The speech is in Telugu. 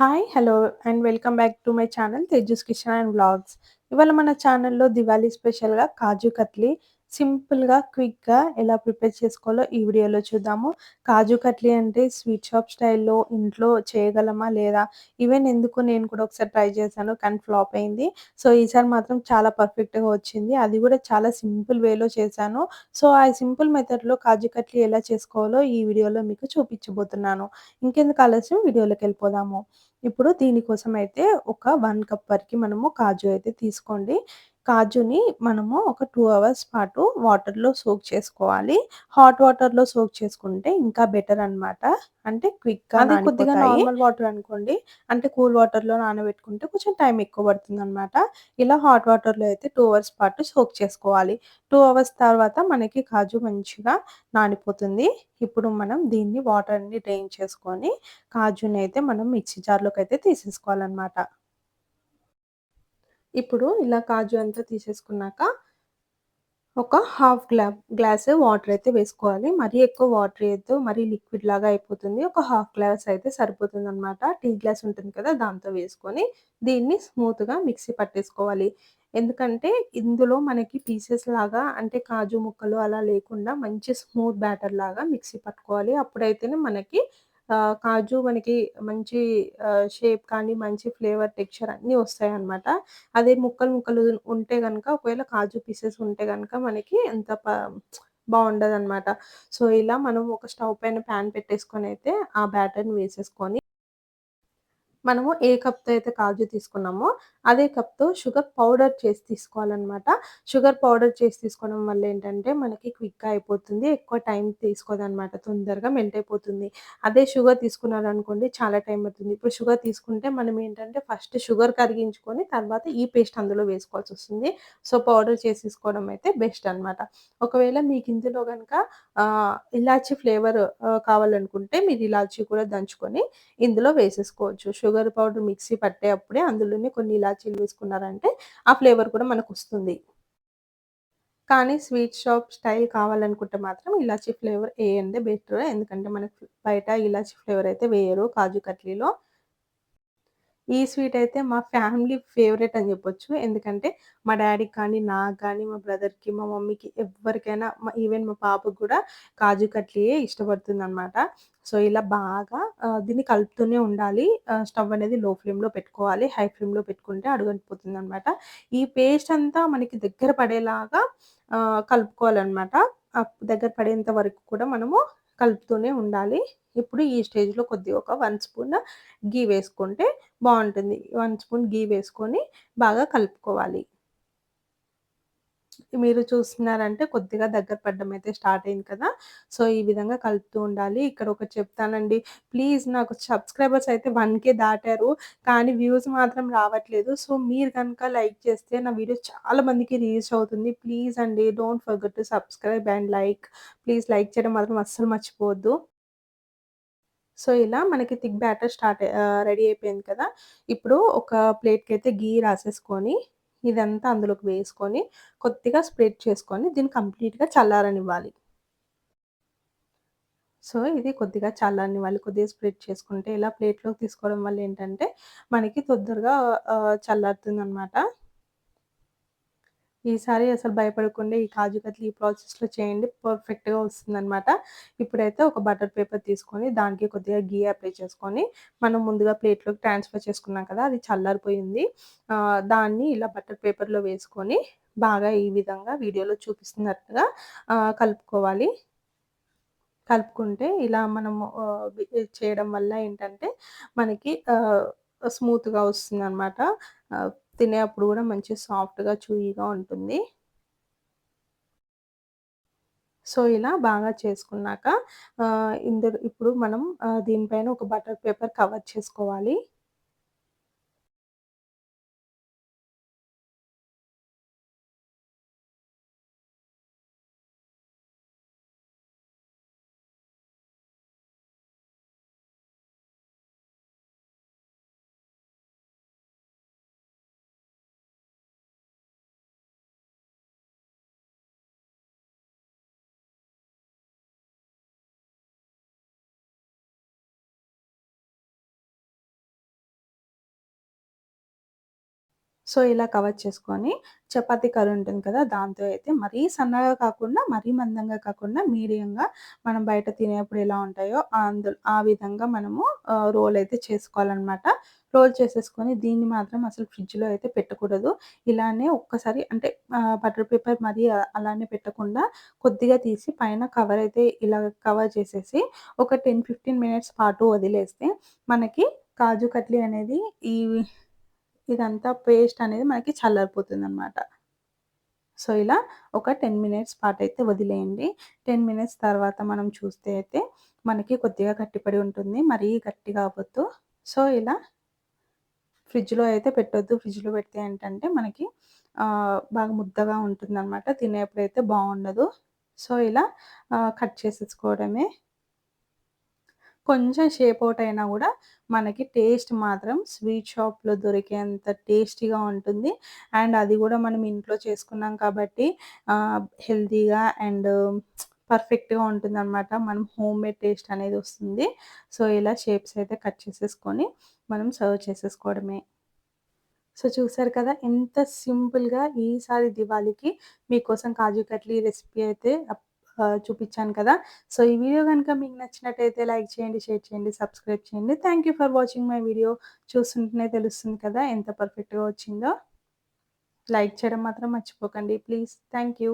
Hi hello and welcome back to my channel Tejas Kishan and vlogs ఇవాళ మన ఛానల్లో దివాళీ స్పెషల్గా కాజు కత్లీ సింపుల్గా క్విక్గా ఎలా ప్రిపేర్ చేసుకోవాలో ఈ వీడియోలో చూద్దాము. కాజు కట్లీ అంటే స్వీట్ షాప్ స్టైల్లో ఇంట్లో చేయగలమా లేదా? ఈవెన్ ఎందుకు నేను కూడా ఒకసారి ట్రై చేశాను కానీ ఫ్లాప్ అయింది. సో ఈసారి మాత్రం చాలా పర్ఫెక్ట్గా వచ్చింది. అది కూడా చాలా సింపుల్ వేలో చేశాను. సో ఆ సింపుల్ మెథడ్లో కాజు కట్లీ ఎలా చేసుకోవాలో ఈ వీడియోలో మీకు చూపించబోతున్నాను. ఇంకెందుకు ఆలస్యం? వీడియోలోకి వెళ్ళిపోదాము. ఇప్పుడు దీనికోసం అయితే ఒక వన్ కప్ వరకు మనము కాజు అయితే తీసుకోండి. కాజుని మనము ఒక టూ అవర్స్ పాటు వాటర్లో సోక్ చేసుకోవాలి. హాట్ వాటర్లో సోక్ చేసుకుంటే ఇంకా బెటర్ అనమాట అంటే క్విక్గా అది కొద్దిగా నార్మల్ వాటర్ అనుకోండి. అంటే కూల్ వాటర్లో నానబెట్టుకుంటే కొంచెం టైం ఎక్కువ పడుతుంది అనమాట ఇలా హాట్ వాటర్లో అయితే టూ అవర్స్ పాటు సోక్ చేసుకోవాలి. టూ అవర్స్ తర్వాత మనకి కాజు మంచిగా నానిపోతుంది. ఇప్పుడు మనం దీన్ని వాటర్ అన్ని డ్రైన్ చేసుకొని కాజుని అయితే మనం మిక్సీ జార్లోకి అయితే తీసేసుకోవాలన్నమాట. ఇప్పుడు ఇలా కాజు అంతా తీసేసుకున్నాక ఒక హాఫ్ గ్లా గ్లాస్ వాటర్ అయితే వేసుకోవాలి. మరీ ఎక్కువ వాటర్ వేయద్దు. మరీ లిక్విడ్ లాగా అయిపోతుంది. ఒక హాఫ్ గ్లాస్ అయితే సరిపోతుంది అనమాట టీ గ్లాస్ ఉంటుంది కదా దాంతో వేసుకొని దీన్ని స్మూత్గా మిక్సీ పట్టేసుకోవాలి. ఎందుకంటే ఇందులో మనకి పీసెస్ లాగా అంటే కాజు ముక్కలు అలా లేకుండా మంచి స్మూత్ బ్యాటర్ లాగా మిక్సీ పట్టుకోవాలి. అప్పుడైతేనే మనకి కాజు మనకి మంచి షేప్ కానీ మంచి ఫ్లేవర్ టెక్స్చర్ అన్నీ వస్తాయి అన్నమాట అదే ముక్కలు ముక్కలు ఉంటే కనుక ఒకవేళ కాజు పీసెస్ ఉంటే కనుక మనకి ఎంత బాగుండదు అనమాట సో ఇలా మనం ఒక స్టవ్ పైన ప్యాన్ పెట్టేసుకొని అయితే ఆ బ్యాటర్ని వేసేసుకొని మనము ఏ కప్తో అయితే కాజు తీసుకున్నామో అదే కప్తో షుగర్ పౌడర్ చేసి తీసుకోవాలన్నమాట. షుగర్ పౌడర్ చేసి తీసుకోవడం వల్ల ఏంటంటే మనకి క్విక్గా అయిపోతుంది. ఎక్కువ టైం తీసుకోదన్నమాట. తొందరగా మెల్ట్ అయిపోతుంది. అదే షుగర్ తీసుకున్నారనుకోండి చాలా టైం అవుతుంది ఇప్పుడు షుగర్ తీసుకుంటే మనం ఏంటంటే ఫస్ట్ షుగర్ కరిగించుకొని తర్వాత ఈ పేస్ట్ అందులో వేసుకోవాల్సి వస్తుంది. సో పౌడర్ చేసి తీసుకోవడం అయితే బెస్ట్ అనమాట ఒకవేళ మీకు ఇందులో కనుక ఇలాచీ ఫ్లేవర్ కావాలనుకుంటే మీరు ఇలాచీ కూడా దంచుకొని ఇందులో వేసేసుకోవచ్చు. షుగర్ పౌడర్ మిక్సీ పట్టేటప్పుడే అందులోనే కొన్ని ఇలాచీలు వేసుకున్నారంటే ఆ ఫ్లేవర్ కూడా మనకు వస్తుంది కానీ స్వీట్ షాప్ స్టైల్ కావాలనుకుంటే మాత్రం ఇలాచీ ఫ్లేవర్ వేయండి బెటర్. ఎందుకంటే మనకు బయట ఇలాచీ ఫ్లేవర్ అయితే వేయరు. కాజు కట్లీలో ఈ స్వీట్ అయితే మా ఫ్యామిలీ ఫేవరెట్ అని చెప్పొచ్చు. ఎందుకంటే మా డాడీకి కానీ నాకు కానీ మా బ్రదర్కి మా మమ్మీకి ఎవరికైనా ఈవెన్ మా పాపకు కూడా కాజు కట్లీయే ఇష్టపడుతుంది అనమాట సో ఇలా బాగా దీన్ని కలుపుతూనే ఉండాలి. స్టవ్ అనేది లో ఫ్లేమ్లో పెట్టుకోవాలి. హై ఫ్లేమ్లో పెట్టుకుంటే అడుగంటిపోతుంది అనమాట ఈ పేస్ట్ అంతా మనకి దగ్గర పడేలాగా కలుపుకోవాలన్నమాట. దగ్గర పడేంత వరకు కూడా మనము కలుపుతూనే ఉండాలి. ఇప్పుడు ఈ స్టేజ్లో కొద్దిగా ఒక వన్ స్పూన్ గీ వేసుకుంటే బాగుంటుంది. వన్ స్పూన్ గీ వేసుకొని బాగా కలుపుకోవాలి. మీరు చూస్తున్నారంటే కొద్దిగా దగ్గర పడ్డం అయితే స్టార్ట్ అయింది కదా. సో ఈ విధంగా కలుపుతూ ఉండాలి. ఇక్కడ ఒకటి చెప్తానండి. ప్లీజ్ నాకు సబ్స్క్రైబర్స్ అయితే వన్ కే దాటారు. కానీ వ్యూస్ మాత్రం రావట్లేదు. సో మీరు కనుక లైక్ చేస్తే నా వీడియో చాలా మందికి రీచ్ అవుతుంది. ప్లీజ్ అండి don't forget to subscribe and like. Please like చేయడం మాత్రం అస్సలు మర్చిపోవద్దు. సో ఇలా మనకి థిక్ బ్యాటర్ స్టార్ట్ రెడీ అయిపోయింది కదా! ఇప్పుడు ఒక ప్లేట్కి అయితే గీ రాసేసుకొని ఇదంతా అందులోకి వేసుకొని కొద్దిగా స్ప్రెడ్ చేసుకొని దీన్ని కంప్లీట్గా చల్లారనివ్వాలి. సో ఇది కొద్దిగా చల్లారనివ్వాలి. కొద్దిగా స్ప్రెడ్ చేసుకుంటే ఇలా ప్లేట్లోకి తీసుకోవడం వల్ల ఏంటంటే మనకి తొందరగా చల్లారుతుంది అనమాట ఈసారి అసలు భయపడకుండా ఈ కాజు కత్లి ఈ ప్రాసెస్లో చేయండి. పర్ఫెక్ట్గా వస్తుందన్నమాట. ఇప్పుడైతే ఒక బటర్ పేపర్ తీసుకొని దానికి కొద్దిగా గీ అప్లై చేసుకొని మనం ముందుగా ప్లేట్లోకి ట్రాన్స్ఫర్ చేసుకున్నాం కదా అది చల్లారిపోయింది. దాన్ని ఇలా బటర్ పేపర్లో వేసుకొని బాగా ఈ విధంగా వీడియోలో చూపిస్తున్నట్టుగా కలుపుకోవాలి. కలుపుకుంటే ఇలా మనము చేయడం వల్ల ఏంటంటే మనకి స్మూత్గా వస్తుంది అనమాట తినేప్పుడు కూడా మంచి సాఫ్ట్గా చూయిగా ఉంటుంది. సో ఇలా బాగా చేసుకున్నాక ఇందులో ఇప్పుడు మనం దీనిపైన ఒక బటర్ పేపర్ కవర్ చేసుకోవాలి. సో, ఇలా కవర్ చేసుకొని చపాతి కర్రీ ఉంటుంది కదా! దాంతో అయితే మరీ సన్నగా కాకుండా, మరీ మందంగా కాకుండా మీడియంగా మనం బయట తినేప్పుడు ఎలా ఉంటాయో అందు ఆ విధంగా మనము రోల్ అయితే చేసుకోవాలనమాట. రోల్ చేసేసుకొని దీన్ని మాత్రం అసలు ఫ్రిడ్జ్‌లో అయితే పెట్టకూడదు. ఇలానే ఒక్కసారి అంటే బటర్ పేపర్ మరీ అలానే పెట్టకుండా కొద్దిగా తీసి పైన కవర్ అయితే ఇలా కవర్ చేసేసి ఒక 10, 15 మినిట్స్ పాటు వదిలేస్తే మనకి కాజు కట్లీ అనేది ఈ ఇదంతా పేస్ట్ అనేది మనకి చల్లారిపోతుందనమాట. సో, ఇలా ఒక 10 మినిట్స్ పాటైతే వదిలేయండి. 10 మినిట్స్ తర్వాత మనం చూస్తే అయితే మనకి కొద్దిగా గట్టిపడి ఉంటుంది. మరీ గట్టిగా అవ్వద్దు. సో, ఇలా ఫ్రిడ్జ్‌లో అయితే పెట్టొద్దు. ఫ్రిడ్జ్‌లో పెడితే ఏంటంటే మనకి బాగా ముద్దగా ఉంటుందనమాట. తినేప్పుడైతే బాగుండదు సో, ఇలా కట్ చేసేసుకోవడమే. కొంచెం షేప్ ఔట్ అయినా కూడా మనకి టేస్ట్ మాత్రం స్వీట్ షాప్‌లో దొరికేంత టేస్టీగా ఉంటుంది. అండ్ అది కూడా మనం ఇంట్లో చేసుకున్నాం కాబట్టి హెల్తీగా అండ్ పర్ఫెక్ట్‌గా ఉంటుంది అనమాట మనం హోమ్‌మేడ్ టేస్ట్ అనేది వస్తుంది. సో, ఇలా షేప్స్ అయితే కట్ చేసేసుకొని మనం సర్వ్ చేసేసుకోవడమే. సో, చూసారు కదా! ఎంత సింపుల్‌గా ఈసారి దివాళీకి మీకోసం కాజు కట్లీ రెసిపీ అయితే చూపించాను కదా! సో, ఈ వీడియో కనుక మీకు నచ్చినట్టయితే లైక్ చేయండి, షేర్ చేయండి, సబ్స్క్రైబ్ చేయండి. Thank you for watching my video. చూస్తుంటేనే తెలుస్తుంది కదా! ఎంత పర్ఫెక్ట్‌గా వచ్చిందో. లైక్ చేయడం మాత్రం మర్చిపోకండి ప్లీజ్. Thank you.